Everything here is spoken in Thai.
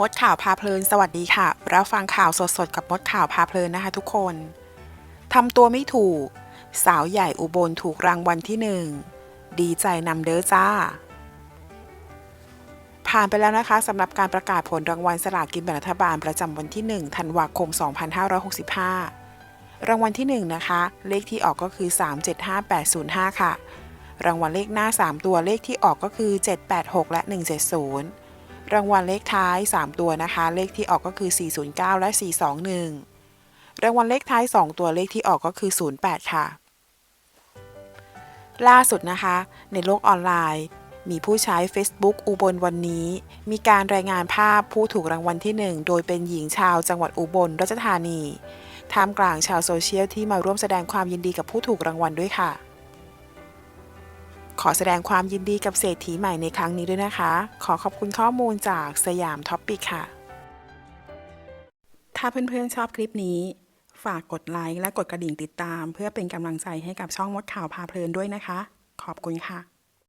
มดข่าวพาเพลิน สวัสดีค่ะ รับฟังข่าวสดๆ กับมดข่าวพาเพลินนะคะทุกคน ทำตัวไม่ถูก สาวใหญ่อุบลถูกรางวัลที่หนึ่ง ดีใจนำเด้อจ้า ผ่านไปแล้วนะคะสำหรับการประกาศผลรางวัลสลากกินแบ่งรัฐบาลประจำวันที่ 1 ธันวาคม 2565 รางวัลที่ 1 นะคะ เลขที่ออกก็คือ 375805 ค่ะ รางวัลเลขหน้า 3 ตัวเลขที่ออกก็คือ 786 และ 170 รางวัลเลขท้าย 3 ตัวนะคะ เลขที่ออกก็คือ 409 และ 421 รางวัลเลขท้าย 2 ตัวเลขที่ออกก็คือ 08 ค่ะ ล่าสุดนะคะ ในโลกออนไลน์ มีผู้ใช้ Facebook อุบลวันนี้ มีการรายงานภาพผู้ถูกรางวัลที่ 1 โดยเป็นหญิงชาวจังหวัดอุบลราชธานีท่ามกลางชาวโซเชียลที่มาร่วมแสดงความยินดีกับผู้ถูกรางวัลด้วยค่ะ ขอแสดงความยินดีกับเศรษฐีใหม่ในครั้งนี้ด้วยนะคะ ขอขอบคุณข้อมูลจากสยามท็อปปิกค่ะ ถ้าเพื่อนๆชอบคลิปนี้ ฝากกดไลค์และกดกระดิ่งติดตาม เพื่อเป็นกำลังใจให้กับช่องมดข่าวพาเพลินด้วยนะคะ ขอบคุณค่ะ